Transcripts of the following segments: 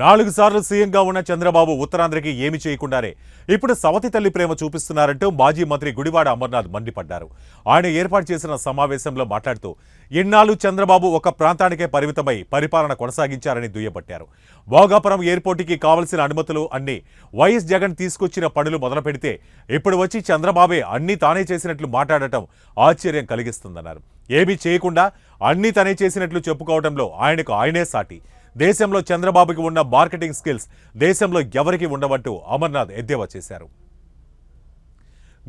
నాలుగు సార్లు సీఎంగా ఉన్న చంద్రబాబు ఉత్తరాంధ్రకి ఏమి చేయకుండానే ఇప్పుడు సవతి తల్లి ప్రేమ చూపిస్తున్నారంటూ మాజీ మంత్రి గుడివాడ అమర్నాథ్ మండిపడ్డారు. ఆయన ఏర్పాటు చేసిన సమావేశంలో మాట్లాడుతూ ఇన్నాళ్ళు చంద్రబాబు ఒక ప్రాంతానికే పరిమితమై పరిపాలన కొనసాగించారని దుయ్యబట్టారు. భోగాపురం ఎయిర్పోర్టుకి కావలసిన అనుమతులు అన్ని వైఎస్ జగన్ తీసుకొచ్చిన పనులు మొదలు పెడితే ఇప్పుడు వచ్చి చంద్రబాబే అన్నీ తానే చేసినట్లు మాట్లాడటం ఆశ్చర్యం కలిగిస్తుందన్నారు. ఏమీ చేయకుండా అన్నీ తనే చేసినట్లు చెప్పుకోవడంలో ఆయనకు ఆయనే సాటి. దేశంలో చంద్రబాబుకి ఉన్న మార్కెటింగ్ స్కిల్స్ దేశంలో ఎవరికి ఉండవంటూ అమర్నాథ్ ఎద్దేవా చేశారు.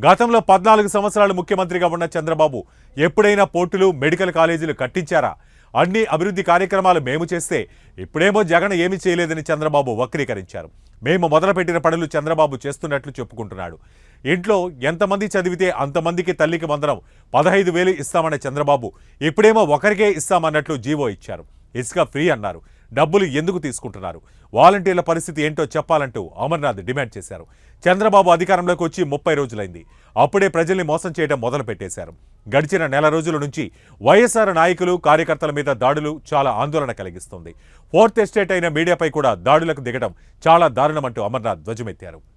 గతంలో పద్నాలుగు సంవత్సరాలు ముఖ్యమంత్రిగా ఉన్న చంద్రబాబు ఎప్పుడైనా పోర్టులు మెడికల్ కాలేజీలు కట్టించారా? అన్ని అభివృద్ధి కార్యక్రమాలు మేము చేస్తే ఇప్పుడేమో జగన్ ఏమీ చేయలేదని చంద్రబాబు వక్రీకరించారు. మేము మొదలుపెట్టిన పనులు చంద్రబాబు చేస్తున్నట్లు చెప్పుకుంటున్నాడు. ఇంట్లో ఎంతమంది చదివితే అంతమందికి తల్లికి వందనం పదహైదు వేలు ఇస్తామన్న చంద్రబాబు ఇప్పుడేమో ఒకరికే ఇస్తామన్నట్లు జీవో ఇచ్చారు. ఇసుక ఫ్రీ అన్నారు. డబ్బులు ఎందుకు తీసుకుంటున్నారు? వాలంటీర్ల పరిస్థితి ఏంటో చెప్పాలంటూ అమర్నాథ్ డిమాండ్ చేశారు. చంద్రబాబు అధికారంలోకి వచ్చి ముప్పై రోజులైంది. అప్పుడే ప్రజల్ని మోసం చేయడం మొదలుపెట్టేశారు. గడిచిన నెల రోజుల నుంచి వైఎస్ఆర్ నాయకులు కార్యకర్తల మీద దాడులు చాలా ఆందోళన కలిగిస్తుంది. ఫోర్త్ ఎస్టేట్ అయిన మీడియాపై కూడా దాడులకు దిగడం చాలా దారుణమంటూ అమర్నాథ్ ధ్వజమెత్తారు.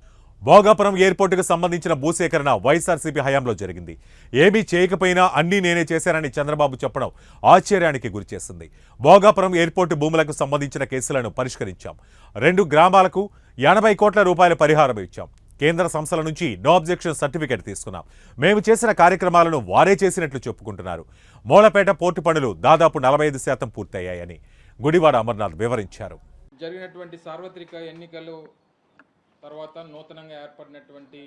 భోగాపురం ఎయిర్పోర్టుకు సంబంధించిన భూసేకరణ వైఎస్ఆర్సీపీ హయాంలో జరిగింది. ఏమీ చేయకపోయినా అన్నీ నేనే చేశానని చంద్రబాబు చెప్పడం ఆశ్చర్యానికి గురిచేస్తుంది భోగాపురం ఎయిర్పోర్టు భూములకు సంబంధించిన కేసులను పరిష్కరించాం. రెండు గ్రామాలకు ఎనభై కోట్ల రూపాయల పరిహారం ఇచ్చాం. కేంద్ర సంస్థల నుంచి నో అబ్జెక్షన్ సర్టిఫికేట్ తీసుకున్నాం. మేము చేసిన కార్యక్రమాలను వారే చేసినట్లు చెప్పుకుంటున్నారు. మూలపేట పోర్టు పనులు దాదాపు నలభై ఐదు శాతం పూర్తయ్యాయని గుడివాడ అమర్నాథ్ వివరించారు. జరిగినటువంటి సార్వత్రిక ఎన్నికలు తర్వాత నూతనంగా ఏర్పడినటువంటి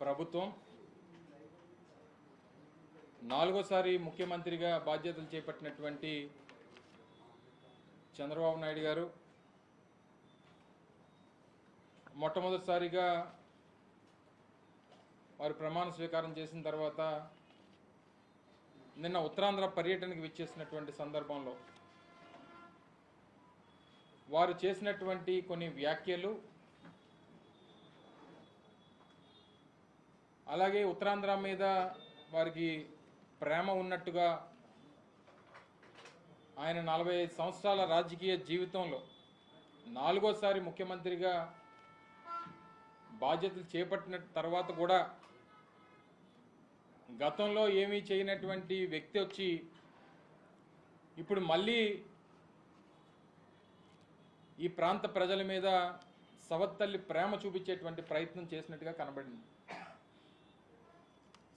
ప్రభుత్వం. నాలుగోసారి ముఖ్యమంత్రిగా బాధ్యతలు చేపట్టినటువంటి చంద్రబాబు నాయుడు గారు. మొట్టమొదటిసారిగా వారు ప్రమాణ స్వీకారం చేసిన తర్వాత నిన్న ఉత్తరాంధ్ర పర్యటనకు విచ్చేసినటువంటి సందర్భంలో వారు చేసినటువంటి కొన్ని వ్యాఖ్యలు అలాగే ఉత్తరాంధ్ర మీద వారికి ప్రేమ ఉన్నట్టుగా ఆయన నలభై ఐదు సంవత్సరాల రాజకీయ జీవితంలో నాలుగోసారి ముఖ్యమంత్రిగా బాధ్యతలు చేపట్టిన తర్వాత కూడా గతంలో ఏమీ చేయనటువంటి వ్యక్తి వచ్చి ఇప్పుడు మళ్ళీ ఈ ప్రాంత ప్రజల మీద సవత్తల్లి ప్రేమ చూపించేటువంటి ప్రయత్నం చేసినట్టుగా కనబడింది.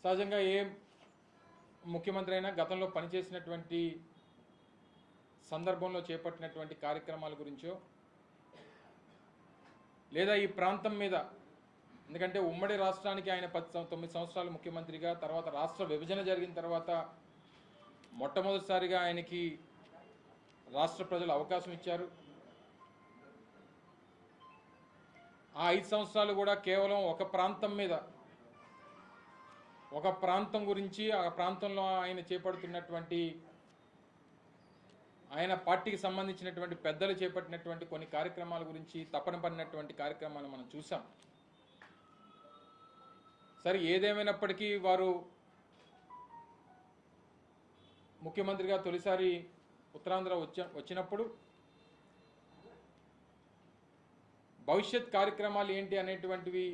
సహజంగా ఏ ముఖ్యమంత్రి అయినా గతంలో పనిచేసినటువంటి సందర్భంలో చేపట్టినటువంటి కార్యక్రమాల గురించో లేదా ఈ ప్రాంతం మీద ఎందుకంటే ఉమ్మడి రాష్ట్రానికి ఆయన పది తొమ్మిది సంవత్సరాలు ముఖ్యమంత్రిగా తర్వాత రాష్ట్ర విభజన జరిగిన తర్వాత మొట్టమొదటిసారిగా ఆయనకి రాష్ట్ర ప్రజలు అవకాశం ఇచ్చారు. ఆ ఐదు సంవత్సరాలు కూడా కేవలం ఒక ప్రాంతం మీద ఒక ప్రాంతం గురించి ఆ ప్రాంతంలో ఆయన చేపడుతున్నటువంటి ఆయన పార్టీకి సంబంధించినటువంటి పెద్దలు చేపట్టినటువంటి కొన్ని కార్యక్రమాల గురించి తపన పడినటువంటి కార్యక్రమాలు మనం చూసాం సరే ఏదేమైనప్పటికీ వారు ముఖ్యమంత్రిగా తొలిసారి ఉత్తరాంధ్ర వచ్చినప్పుడు భవిష్యత్ కార్యక్రమాలు ఏంటి అనేటువంటివి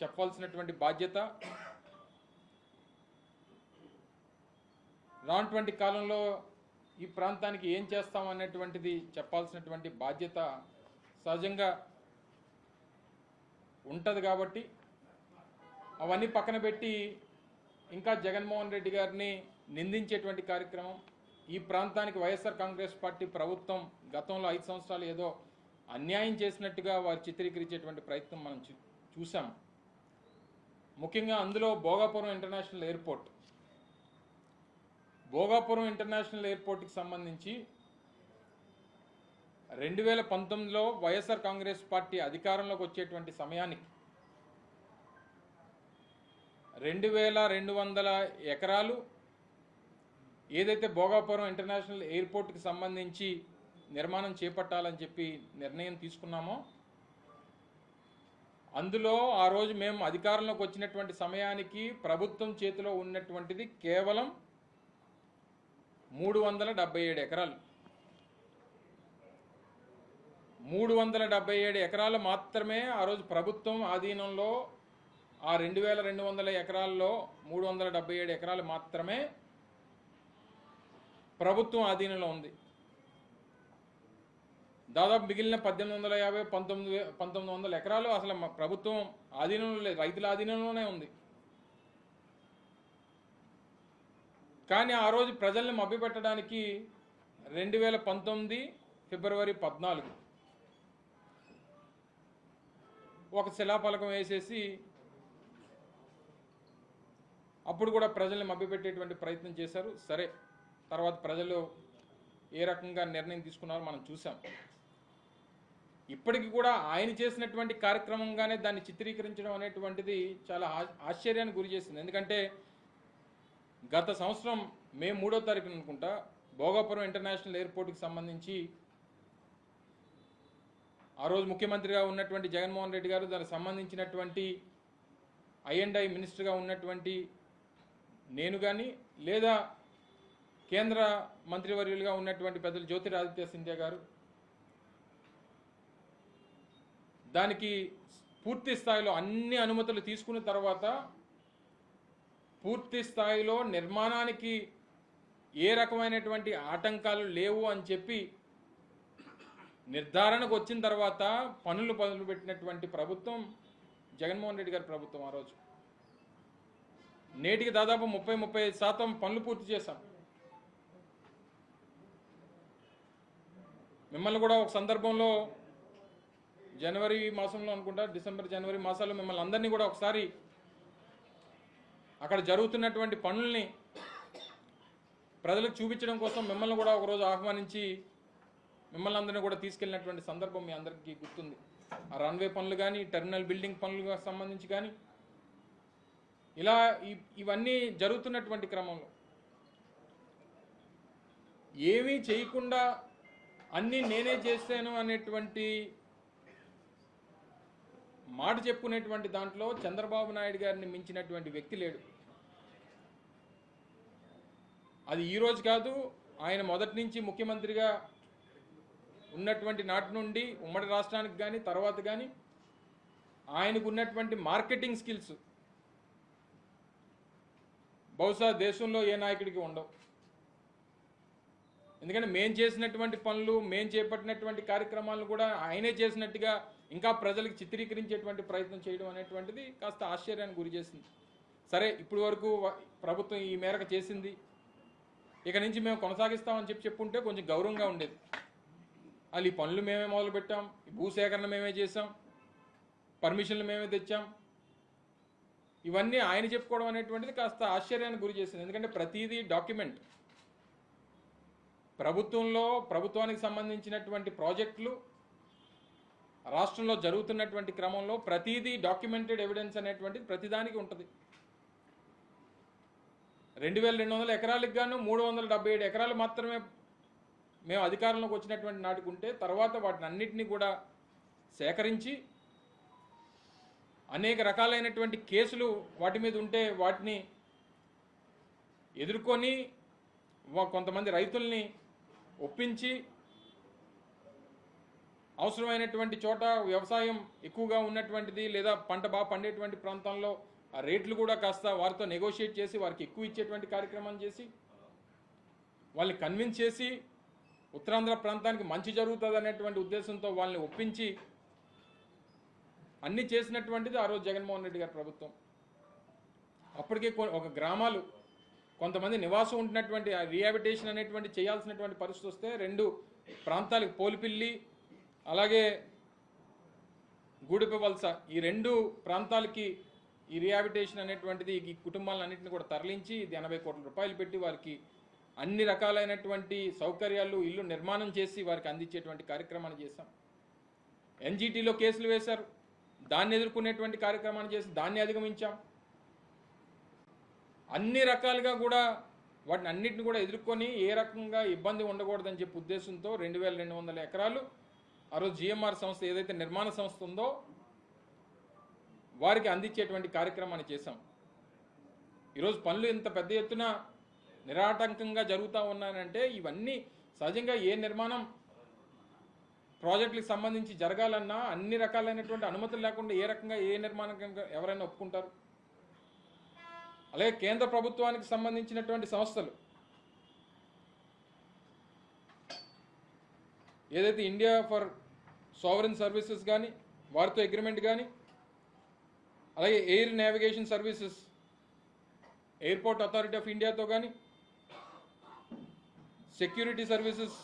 చెప్పాల్సినటువంటి బాధ్యత. రానటువంటి కాలంలో ఈ ప్రాంతానికి ఏం చేస్తాం అనేటువంటిది చెప్పాల్సినటువంటి బాధ్యత సహజంగా ఉంటుంది కాబట్టి అవన్నీ పక్కన పెట్టి ఇంకా జగన్మోహన్ రెడ్డి గారిని నిందించేటువంటి కార్యక్రమం. ఈ ప్రాంతానికి వైఎస్ఆర్ కాంగ్రెస్ పార్టీ ప్రభుత్వం గతంలో ఐదు సంవత్సరాలు ఏదో అన్యాయం చేసినట్టుగా వారు చిత్రీకరించేటువంటి ప్రయత్నం మనం చూ చూసాం ముఖ్యంగా అందులో Bhogapuram international airport. Bhogapuram international ఎయిర్పోర్ట్కి సంబంధించి రెండు వేల పంతొమ్మిదిలో వైఎస్ఆర్ కాంగ్రెస్ పార్టీ అధికారంలోకి వచ్చేటువంటి సమయానికి రెండు వేల రెండు వందల ఎకరాలు ఏదైతే భోగాపురం ఇంటర్నేషనల్ ఎయిర్పోర్ట్కి సంబంధించి నిర్మాణం చేపట్టాలని చెప్పి నిర్ణయం తీసుకున్నామో అందులో ఆ రోజు మేము అధికారంలోకి వచ్చినటువంటి సమయానికి ప్రభుత్వం చేతిలో ఉన్నటువంటిది కేవలం మూడు వందల డెబ్బై ఏడు ఎకరాలు. మూడు వందల డెబ్బై ఏడు ఎకరాలు మాత్రమే ఆ రోజు ప్రభుత్వం ఆధీనంలో ఆ రెండు వేల రెండు వందల ఎకరాల్లో మూడు వందల డెబ్బై ఏడు ఎకరాలు మాత్రమే ప్రభుత్వం ఆధీనంలో ఉంది. దాదాపు మిగిలిన పద్దెనిమిది వందల యాభై పంతొమ్మిది పంతొమ్మిది వందల ఎకరాలు అసలు మా ప్రభుత్వం ఆధీనంలో లేదు రైతుల ఆధీనంలోనే ఉంది. కానీ ఆ రోజు ప్రజల్ని మభ్యపెట్టడానికి రెండు వేల పంతొమ్మిది ఫిబ్రవరి పద్నాలుగు ఒక శిలాఫలకం వేసేసి అప్పుడు కూడా ప్రజల్ని మభ్యపెట్టేటువంటి ప్రయత్నం చేశారు. సరే తర్వాత ప్రజలు ఏ రకంగా నిర్ణయం తీసుకున్నారో మనం చూసాం ఇప్పటికి కూడా ఆయన చేసినటువంటి కార్యక్రమంగానే దాన్ని చిత్రీకరించడం అనేటువంటిది చాలా ఆశ్చర్యానికి గురి చేసింది. ఎందుకంటే గత సంవత్సరం మే మూడో తారీఖున అనుకుంటా భోగాపురం ఇంటర్నేషనల్ ఎయిర్పోర్ట్కి సంబంధించి ఆ రోజు ముఖ్యమంత్రిగా ఉన్నటువంటి జగన్మోహన్ రెడ్డి గారు దానికి సంబంధించినటువంటి ఐఎండ్ఐ మినిస్టర్గా ఉన్నటువంటి నేను కానీ లేదా కేంద్ర మంత్రివర్యులుగా ఉన్నటువంటి పెద్దలు జ్యోతిరాదిత్య సింధ్యా గారు దానికి పూర్తి స్థాయిలో అన్ని అనుమతులు తీసుకున్న తర్వాత పూర్తి స్థాయిలో నిర్మాణానికి ఏ రకమైనటువంటి ఆటంకాలు లేవు అని చెప్పి నిర్ధారణకు వచ్చిన తర్వాత పనులు పనులు పెట్టినటువంటి ప్రభుత్వం జగన్మోహన్ రెడ్డి గారి ప్రభుత్వం ఆ రోజు. నేటికి దాదాపు ముప్పై ముప్పై ఐదు శాతం పనులు పూర్తి చేశాం. మిమ్మల్ని కూడా ఒక సందర్భంలో జనవరి మాసంలో అనుకుంటా డిసెంబర్ జనవరి మాసాల్లో మిమ్మల్ని అందరినీ కూడా ఒకసారి అక్కడ జరుగుతున్నటువంటి పనుల్ని ప్రజలకు చూపించడం కోసం మిమ్మల్ని కూడా ఒకరోజు ఆహ్వానించి మిమ్మల్ని అందరినీ కూడా తీసుకెళ్ళినటువంటి సందర్భం మీ అందరికీ గుర్తుంది. ఆ రన్వే పనులు కానీ టెర్మినల్ బిల్డింగ్ పనులకు సంబంధించి కానీ ఇలా ఇవన్నీ జరుగుతున్నటువంటి క్రమంలో ఏమీ చేయకుండా అన్నీ నేనే చేశాను అనేటువంటి మాట చెప్పుకునేటువంటి దాంట్లో చంద్రబాబు నాయుడు గారిని మించినటువంటి వ్యక్తి లేడు. అది ఈ రోజు కాదు ఆయన మొదటి నుంచి ముఖ్యమంత్రిగా ఉన్నటువంటి నాటి నుండి ఉమ్మడి రాష్ట్రానికి కానీ తర్వాత కానీ ఆయనకు ఉన్నటువంటి మార్కెటింగ్ స్కిల్స్ బహుశా దేశంలో ఏ నాయకుడికి ఉండవు. ఎందుకంటే మేము చేసినటువంటి పనులు మేము చేపట్టినటువంటి కార్యక్రమాలను కూడా ఆయనే చేసినట్టుగా ఇంకా ప్రజలకు చిత్రీకరించేటువంటి ప్రయత్నం చేయడం అనేటువంటిది కాస్త ఆశ్చర్యానికి గురి చేసింది. సరే ఇప్పటి వరకు ప్రభుత్వం ఈ మేరకు చేసింది. ఇక నుంచి మేము కొనసాగిస్తామని చెప్పి చెప్పుంటే కొంచెం గౌరవంగా ఉండేది. అది ఈ పనులు మేమే మొదలుపెట్టాం భూసేకరణ మేమే చేసాం పర్మిషన్లు మేమే తెచ్చాం. ఇవన్నీ ఆయన చెప్పుకోవడం అనేటువంటిది కాస్త ఆశ్చర్యానికి గురి చేసింది. ఎందుకంటే ప్రతిదీ డాక్యుమెంట్. ప్రభుత్వంలో ప్రభుత్వానికి సంబంధించినటువంటి ప్రాజెక్టులు రాష్ట్రంలో జరుగుతున్నటువంటి క్రమంలో ప్రతిదీ డాక్యుమెంటెడ్ ఎవిడెన్స్ అనేటువంటిది ప్రతిదానికి ఉంటుంది. రెండు వేల రెండు వందల ఎకరాలకు గాను మూడు వందల డెబ్బై ఏడు ఎకరాలు మాత్రమే మేము అధికారంలోకి వచ్చినటువంటి నాటికి ఉంటే తర్వాత వాటిని అన్నిటినీ కూడా సేకరించి అనేక రకాలైనటువంటి కేసులు వాటి మీద ఉంటే వాటిని ఎదుర్కొని వా- కొంతమంది రైతుల్ని ఒప్పించి అవసరమైనటువంటి చోట వ్యవసాయం ఎక్కువగా ఉన్నటువంటిది లేదా పంట బాగా పండేటువంటి ప్రాంతాల్లో ఆ రేట్లు కూడా కాస్త వారితో నెగోషియేట్ చేసి వారికి ఎక్కువ ఇచ్చేటువంటి కార్యక్రమం చేసి వాళ్ళని కన్విన్స్ చేసి ఉత్తరాంధ్ర ప్రాంతానికి మంచి జరుగుతుంది అనేటువంటి ఉద్దేశంతో వాళ్ళని ఒప్పించి అన్ని చేసినటువంటిది ఆ రోజు జగన్మోహన్ రెడ్డి గారి ప్రభుత్వం. అప్పటికే కొ- ఒక గ్రామాలు కొంతమంది నివాసం ఉంటున్నటువంటి ఆ రిహాబిటేషన్ అనేటువంటి చేయాల్సినటువంటి పరిస్థితి వస్తే రెండు ప్రాంతాలకు పోలిపిల్లి అలాగే గూడిప వలస ఈ రెండు ప్రాంతాలకి ఈ రిహాబిటేషన్ అనేటువంటిది ఈ కుటుంబాలన్నింటిని కూడా తరలించి ఇది ఎనభై కోట్ల రూపాయలు పెట్టి వారికి అన్ని రకాలైనటువంటి సౌకర్యాలు ఇల్లు నిర్మాణం చేసి వారికి అందించేటువంటి కార్యక్రమాన్ని చేశాం. ఎన్జీటీలో కేసులు వేశారు. దాన్ని ఎదుర్కొనేటువంటి కార్యక్రమాన్ని చేసి దాన్ని అధిగమించాం. అన్ని రకాలుగా కూడా వాటిని అన్నింటిని కూడా ఎదుర్కొని ఏ రకంగా ఇబ్బంది ఉండకూడదని చెప్పి ఉద్దేశంతో రెండు వేల రెండు వందల ఎకరాలు ఆ రోజు జిఎంఆర్ సంస్థ ఏదైతే నిర్మాణ సంస్థ ఉందో వారికి అందించేటువంటి కార్యక్రమాన్ని చేశాం. ఈరోజు పనులు ఇంత పెద్ద ఎత్తున నిరాటంకంగా జరుగుతూ ఉన్నానంటే ఇవన్నీ సహజంగా ఏ నిర్మాణం ప్రాజెక్టులకు సంబంధించి జరగాలన్నా అన్ని రకాలైనటువంటి అనుమతులు లేకుండా ఏ రకంగా ఏ నిర్మాణం ఎవరైనా ఒప్పుకుంటారు? అలాగే కేంద్ర ప్రభుత్వానికి సంబంధించినటువంటి సంస్థలు. ఏదైతే ఇండియా ఫర్ సావరెన్ సర్వీసెస్ కానీ వారితో అగ్రిమెంట్ కానీ అలాగే air navigation services airport authority of ఇండియాతో కానీ security services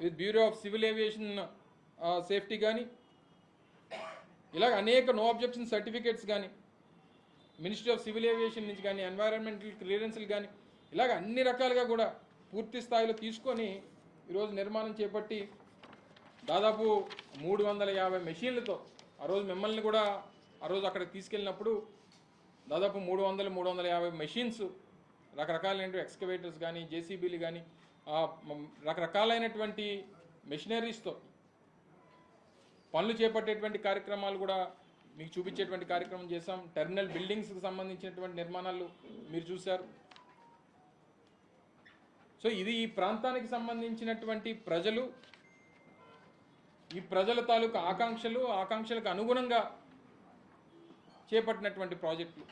with bureau of civil aviation safety కానీ ఇలాగ అనేక నో అబ్జెక్షన్ సర్టిఫికేట్స్ కానీ మినిస్ట్రీ ఆఫ్ సివిల్ ఏవియేషన్ నుంచి కానీ ఎన్వైరాన్మెంటల్ క్లియరెన్స్లు కానీ ఇలాగ అన్ని రకాలుగా కూడా పూర్తి స్థాయిలో తీసుకొని ఈరోజు నిర్మాణం చేపట్టి దాదాపు మూడు వందల యాభై మెషిన్లతో ఆ రోజు మిమ్మల్ని కూడా ఆ రోజు అక్కడికి తీసుకెళ్ళినప్పుడు దాదాపు మూడు వందల మూడు వందల యాభై మెషిన్స్ రకరకాలైన ఎక్స్కవేటర్స్ కానీ జేసీబీలు కానీ రకరకాలైనటువంటి మెషినరీస్తో పనులు చేపట్టేటువంటి కార్యక్రమాలు కూడా మీకు చూపించేటువంటి కార్యక్రమం చేశాం. టెర్మినల్ బిల్డింగ్స్కి సంబంధించినటువంటి నిర్మాణాలు మీరు చూశారు. సో ఇది ఈ ప్రాంతానికి సంబంధించినటువంటి ప్రజలు ఈ ప్రజల తాలూకు ఆకాంక్షలు ఆకాంక్షలకు అనుగుణంగా చేపట్టినటువంటి ప్రాజెక్టులు.